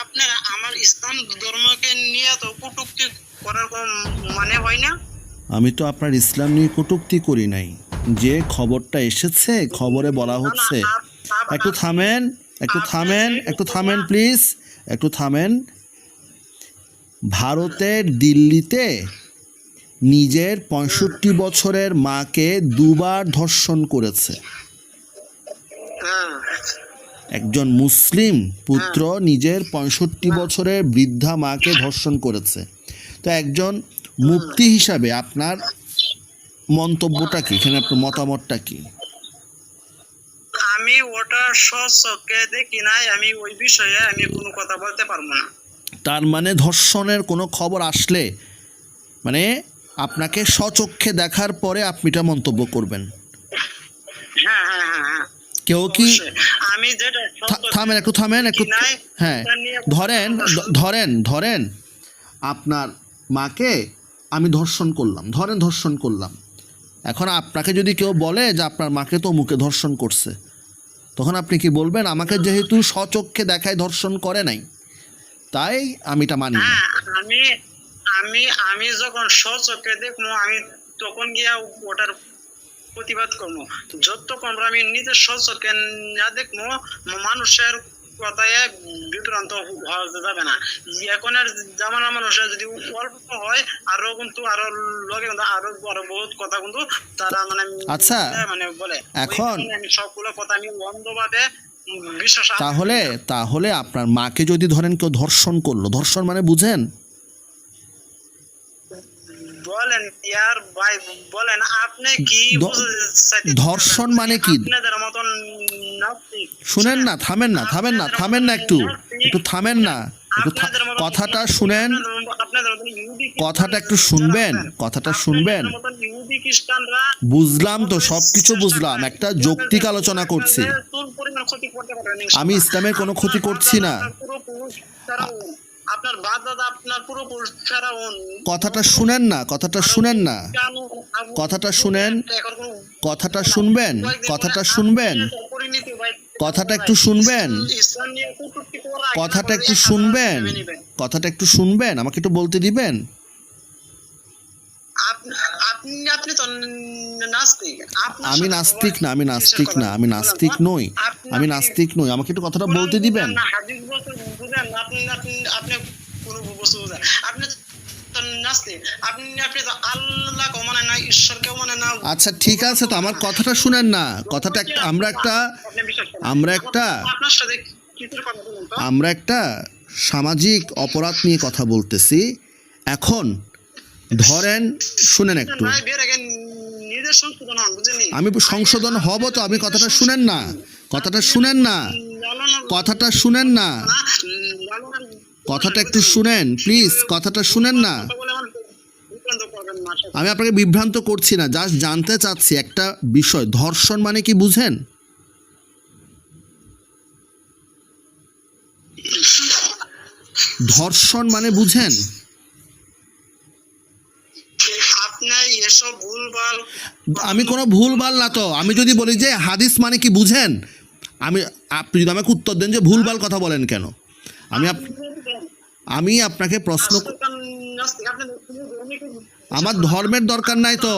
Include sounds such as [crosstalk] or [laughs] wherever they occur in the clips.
আপনারা আমার ইসলাম ধর্মকে নিয়ে তো কটূক্তি করার কোন মানে হয় না? আমি তো আপনার ইসলাম নিয়ে কটূক্তি করি নাই। যে খবরটা এসেছে খবরে বলা হচ্ছে। একটু থামেন একটু থামেন একটু থামেন। প্লিজ একটু থামেন। ভারতের দিল্লিতে নিজের পঁয়ষট্টি বছরের মাকে দুবার ধর্ষণ করেছে। হ্যাঁ একজন মুসলিম পুত্র নিজের পঁয়ষট্টি বছরের বৃদ্ধা মাকে ধর্ষণ করেছে। তো একজন মুক্তি হিসাবে আপনার মন্তব্যটা কি? এখানে আপনার মতামতটা কি? আমি ওটা সচক্ষে দেখি নাই আমি ওই বিষয়ে আমি কোনো কথা বলতে পারব না। তার মানে ধর্ষণের কোনো খবর আসলে মানে আপনাকে সচক্ষে দেখার পরে আপনি এটা মন্তব্য করবেন। হ্যাঁ হ্যাঁ হ্যাঁ হ্যাঁ। কেউ কি। আমি যেটা থামেন একটু থামেন একটু। হ্যাঁ। ধরেন ধরেন ধরেন আপনার মাকে আমি ধর্ষণ করলাম। ধরেন ধর্ষণ করলাম। এখন আপনাকে যদি কেউ বলে যে আপনার মাকে তো মুখে ধর্ষণ করছে তখন আপনি কি বলবেন? আমাকে যেহেতু সচক্ষে দেখায় ধর্ষণ করে নাই তাই আমি এটা মানি না। হ্যাঁ আমি আমি আমি যখন সচক্ষে দেখব আমি তখন গিয়া ওটার প্রতিবাদ করব যতক্ষণ আমি নিজের সচক্ষে না দেখব মানুষের কথায় বিভ্রান্ত হওয়া যাবে না। এখনের জামানা মানুষের যদি অল্প হয় আরও কিন্তু আরও লগে কিন্তু আরও বহুত কথা কিন্তু তারা মানে আচ্ছা, মানে বলে। এখন- আমি সবগুলো কথা আমি অন্ধভাবে বিশ্বাস তাহলে তাহলে আপনার মাকে যদি ধরেন কেউ ধর্ষণ করল ধর্ষণ মানে বুঝেন? বলেন ইয়ার ভাই বলেন আপনি কি ধর্ষণ মানে কি? মতন শুনেন না থামেন না থামেন না থামেন না একটু একটু থামেন না কথাটা শুনেন। কথাটা একটু শুনবেন কথাটা শুনবেন বুঝলাম তো সবকিছু বুঝলাম একটা যৌক্তিক আলোচনা করছি। আমি ইসলামের কোনো ক্ষতি করছি না। আপনার বাপ দাদা আপনার পূর্বপুরুষ ছাড়াও কথাটা শুনেন না কথাটা শুনেন না। কথাটা শুনেন কথাটা শুনবেন কথাটা শুনবেন। কথাটা একটু শুনবেন। কথাটা একটু শুনবেন। কথাটা একটু শুনবেন আমাকে একটু বলতে দিবেন? আমি নাস্তিক না আমি নাস্তিক না আমি নাস্তিক নই। আমি নাস্তিক নই। আমাকে একটু কথাটা বলতে দিবেন? আপনি আপনি আপনি কোনো বস্তু আপনি মানে মানে আচ্ছা ঠিক আছে তো আমার কথাটা শুনেন না। কথাটা আমরা একটা। আমরা একটা- আমরা একটা সামাজিক অপরাধ নিয়ে কথা বলতেছি। এখন ধরেন শুনেন একটু। আমি সংশোধন হব তো আপনি কথাটা শুনেন না। কথাটা শুনেন না। কথাটা শুনেন না কথাটা একটু শুনেন প্লিজ কথাটা শুনেন না। আমি আপনাকে বিভ্রান্ত করছি না জাস্ট জানতে চাচ্ছি একটা বিষয় ধর্ষণ মানে কি বুঝেন? ধর্ষণ মানে বুঝেন? আপনি এসব ভুলভাল আমি কোনো ভুল ভালো না তো আমি যদি বলি যে হাদিস মানে কি বুঝেন? আমি আপনি যদি আমাকে উত্তর দেন যে ভুলভাল কথা বলেন কেন? আমি আমি আপনাকে প্রশ্ন আমার ধর্মের দরকার নাই তো।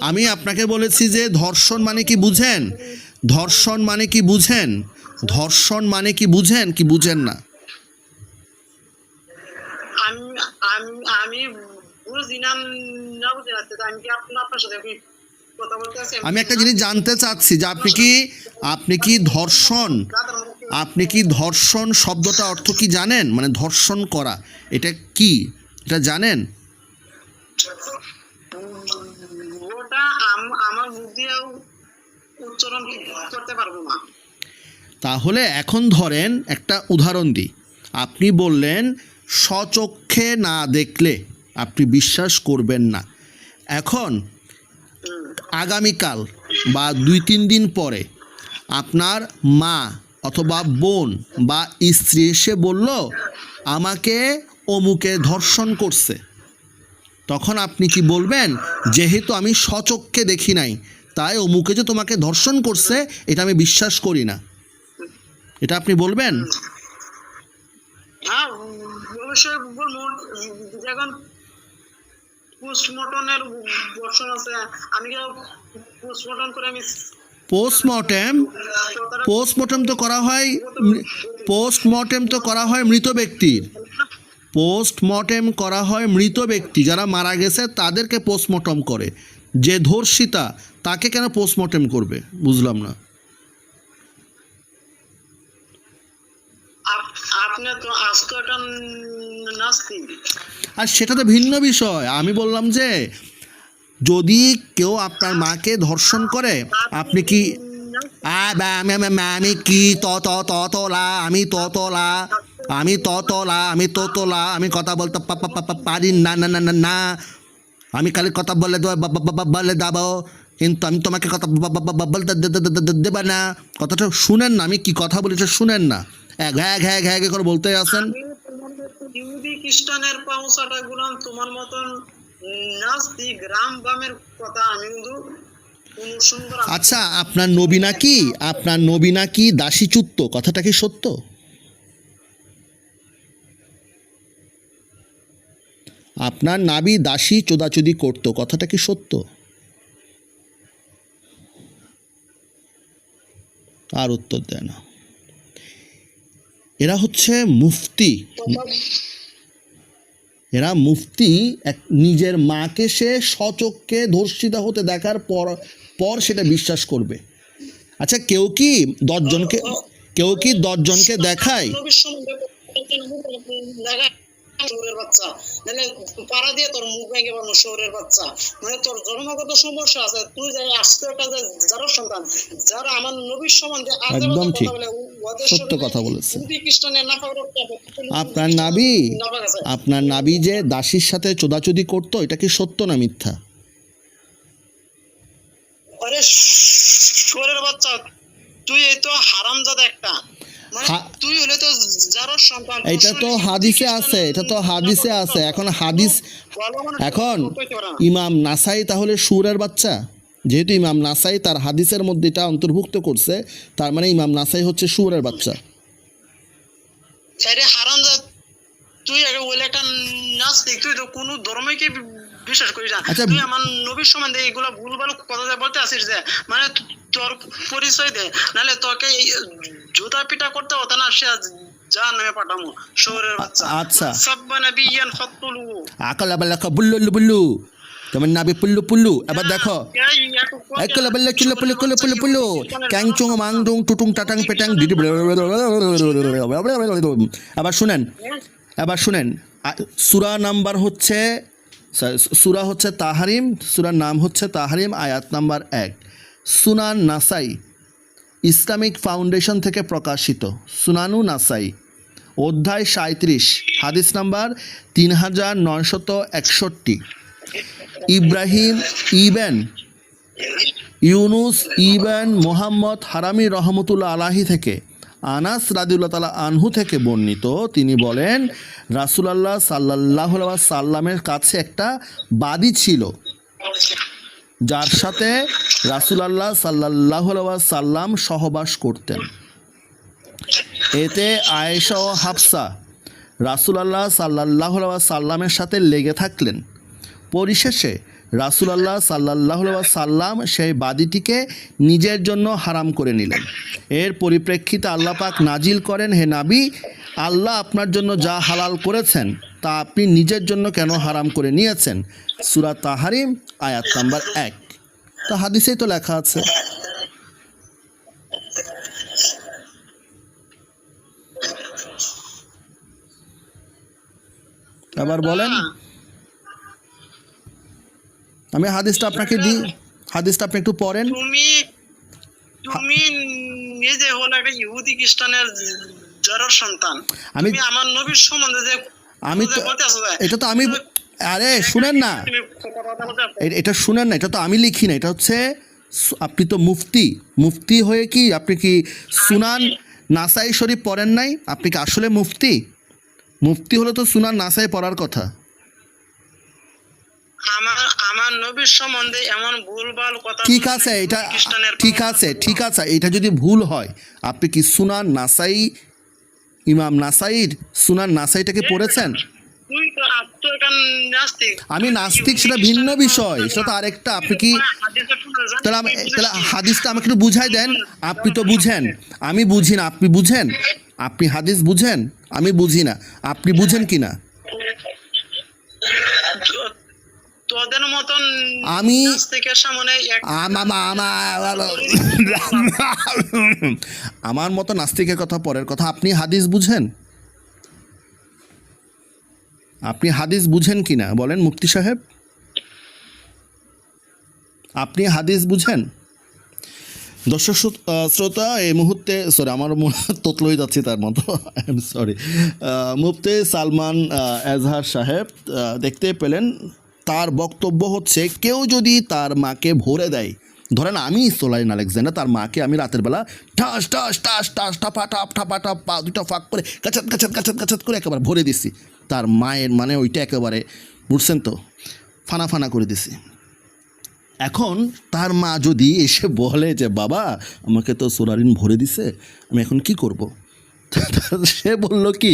আমি আপনাকে বলেছি যে ধর্ষণ মানে কি বুঝেন? ধর্ষণ মানে কি বুঝেন? ধর্ষণ মানে কি বুঝেন কি বুঝেন না? আমি বুঝি না না বুঝি না তো আমি কি আপনার সাথে আমি একটা জিনিস জানতে চাচ্ছি যে আপনি কি আপনি কি ধর্ষণ আপনি কি ধর্ষণ শব্দটা অর্থ কি জানেন? মানে ধর্ষণ করা এটা কি? এটা জানেন? আমার উচ্চারণ করতে পারব না। তাহলে এখন ধরেন একটা উদাহরণ দিই। আপনি বললেন স্বচক্ষে না দেখলে আপনি বিশ্বাস করবেন না। এখন আগামীকাল বা দুই, তিন দিন পরে আপনার মা অথবা বোন বা স্ত্রী এসে বলল, আমাকে অমুকে ধর্ষণ করছে। তখন আপনি কি বলবেন, যেহেতু আমি স্বচক্ষে দেখি নাই, তাই অমুকে যে তোমাকে ধর্ষণ করছে, এটা আমি বিশ্বাস করি না। এটা আপনি বলবেন? হ্যাঁ পোস্টমর্টমের বর্ষণ আছে। আমি পোস্টমর্টম করে আমি পোস্টমর্টেম? পোস্টমর্টেম তো করা হয় পোস্টমর্টেম তো করা হয় মৃত ব্যক্তির। পোস্টমর্টেম করা হয় মৃত ব্যক্তি। যারা মারা গেছে তাদেরকে পোস্টমর্টম করে। যে ধর্ষিতা তাকে কেন পোস্টমর্টেম করবে? বুঝলাম না। আপনি তো আজ তো একটা নাস্তিক। আর সেটা তো ভিন্ন বিষয়। আমি বললাম যে, যদি কেউ আপনার মাকে ধর্ষণ করে, আপনি কি আমি কি, ত ত ত তলা আমি ত তলা আমি ত তলা আমি তো তোলা আমি কথা বলতে পারি না না না না না। আমি খালি কথা বলে বলে দেবো। কিন্তু আমি তোমাকে কথা বলতে দেবে না। কথাটা শুনেন না, আমি কি কথা বলি সেটা শুনেন না। এক হ্যাঁ হ্যাঁ হ্যাঁ করে বলতে আছেন আমি তোমার মতো ইহুদি খ্রিস্টানের পাউসাটা গুলাম তোমার মতন নাস্তিক রাম বামের কথা আমি কিন্তু আচ্ছা আপনার নবী নাকি আপনার নবী নাকি কথাটা কি সত্য? আপনার নাবি দাসী চোদাচুদি করতো কথাটা কি সত্য? আর উত্তর দেয় না। এরা হচ্ছে মুফতি। এরা মুফতি এক নিজের মাকে সে সচক্ষে ধর্ষিতা হতে দেখার পর পর সেটা বিশ্বাস করবে। আচ্ছা কেউ কি দশজনকে কেউ কি দশজনকে দেখায়? শহরের বাচ্চা। নাহলে পাড়া দিয়ে তোর মুখ ভেঙে শহরের বাচ্চা। মানে তোর জন্মগত সমস্যা আছে তুই যাই আসতে একটা যে যারা সন্তান যারা আমার নবীর আজে একদম কথা ঠিক। বলে, ওদের সত্য কথা বলেছে। আপনার নাবি? আপনার নাবি যে দাসীর সাথে চোদাচুদি করতো এটা কি সত্য না মিথ্যা? আরে শহরের বাচ্চা তুই এই তো হারামজাদা একটা। মানে তুই হলে তো যারা সন্তান এটা তো হাদিসে আছে এটা তো হাদিসে আছে। এখন হাদিস এখন কইতে পারে না। ইমাম নাসাই তাহলে সুরের বাচ্চা? যেহেতু ইমাম নাসাই তার হাদিসের মধ্যে এটা অন্তর্ভুক্ত করছে তার মানে ইমাম নাসাই হচ্ছে সুরের বাচ্চা। তুই একটা নাস্তিক তুই তো কোনো ধর্মকে বিশ্বাস করিস না। আচ্ছা, তুই আমার নবীর সম্বন্ধে এগুলো ভুল ভালো কথা বলতে আসিস যে মানে তোর পরিচয় দে নাহলে তোকে জুতা পিটা করতে হতো না সে বাচ্চা। আচ্ছা। তোমার নাবি পুল্লু পুল্লু এবার দেখো একলা বেল্লা চুল্লু পুল্লু কুল্লু পুল্লু পুল্লু ক্যাং চুং মাং ডুং টুটুং টাটাং পেটাং ডিডি আবার শুনেন এবার শুনেন সুরা নাম্বার হচ্ছে সুরা হচ্ছে তাহারিম সুরার নাম হচ্ছে তাহারিম আয়াত নাম্বার এক সুনান নাসাই ইসলামিক ফাউন্ডেশন থেকে প্রকাশিত সুনানু নাসাই অধ্যায় সাঁত্রিশ হাদিস নাম্বার তিন হাজার নয়শত একষট্টি ইব্রাহিম ইবেন, ইউনুস ইবেন, মোহাম্মদ হারামি রহমতুল্লাহ আলাহি থেকে, আনাস রাদিউল্লাহ তালা আনহু থেকে বর্ণিত। তিনি বলেন, রাসুলাল্লাহ সাল্লাহ সাল্লামের কাছে একটা বাদী ছিল, যার সাথে রাসুলাল্লাহ সাল্লাহ সাল্লাম সহবাস করতেন। এতে আয়েশা ও হাফসা রাসুলাল্লাহ সাল্লাহ সাল্লামের সাথে লেগে থাকলেন। পরিশেষে রাসুলাল্লাহ সাল্লাহ সাল্লাম সেই বাদীটিকে নিজের জন্য হারাম করে নিলেন। এর পরিপ্রেক্ষিতে আল্লাহ পাক নাজিল করেন, হে নাবি, আল্লাহ আপনার জন্য যা হালাল করেছেন, তা আপনি নিজের জন্য কেন হারাম করে নিয়েছেন? সুরা তাহারিম, আয়াত নাম্বার এক। তা হাদিসেই তো লেখা আছে। এবার বলেন। আমি হাদিসটা আপনাকে দিই। হাদিসটা আপনি একটু পড়েন। তুমি তুমি নিজে হলো একটা ইহুদি খ্রিস্টানের জড়ার সন্তান। আমি আমার নবীর সম্বন্ধে যে আমি তো এটা তো আমি আরে শুনেন না। এটা শুনেন না এটা তো আমি লিখি না এটা হচ্ছে আপনি তো মুফতি। মুফতি হয়ে কি আপনি কি সুনান নাসাই শরীফ পড়েন নাই? আপনি কি আসলে মুফতি? মুফতি হলে তো সুনান নাসাই পড়ার কথা। আমার আমার নবীর সম্বন্ধে এমন ভুলভাল কথা ঠিক আছে এটা ঠিক আছে ঠিক আছে এটা যদি ভুল হয় আপনি কি সুনান নাসাই ইমাম নাসাইর সুনান নাসাইটাকে পড়েছেন? আমি নাস্তিক সেটা ভিন্ন বিষয় সেটা তো আরেকটা আপনি কি তাহলে আমি তাহলে হাদিসটা আমাকে একটু বুঝাই দেন আপনি তো বুঝেন আমি বুঝি না আপনি বুঝেন আপনি হাদিস বুঝেন আমি বুঝি না আপনি বুঝেন কি না মতন আমি- আমার মতো নাস্তিকের কথা পরের কথা আপনি হাদিস বুঝেন? আপনি হাদিস বুঝেন কি না বলেন মুক্তি সাহেব। আপনি হাদিস বুঝেন? দর্শক শ্রো- শ্রোতা এই মুহূর্তে সরি আমার তোতল হয়ে যাচ্ছে তার মতো। I am sorry Mufti Salman Azhar Saheb দেখতে পেলেন তার বক্তব্য হচ্ছে, কেউ যদি তার মাকে ভরে দেয়, ধরেন আমি সোলাইন আলেকজান্ডার, তার মাকে আমি রাতের বেলা ঠাস ঠাস ঠাস ঠাস, ঠাপা টাপ ঠাপা টাপ পা দুটা ফাঁক করে কাছাত কাচাত কাচাত কাচাত করে একেবারে ভরে দিছি। তার মায়ের মানে ওইটা একেবারে, বুঝছেন তো, ফানা ফানা করে দিছি। এখন তার মা যদি এসে বলে যে, বাবা, আমাকে তো সোলারিন ভরে দিছে, আমি এখন কি করব? [laughs] সে বলল কি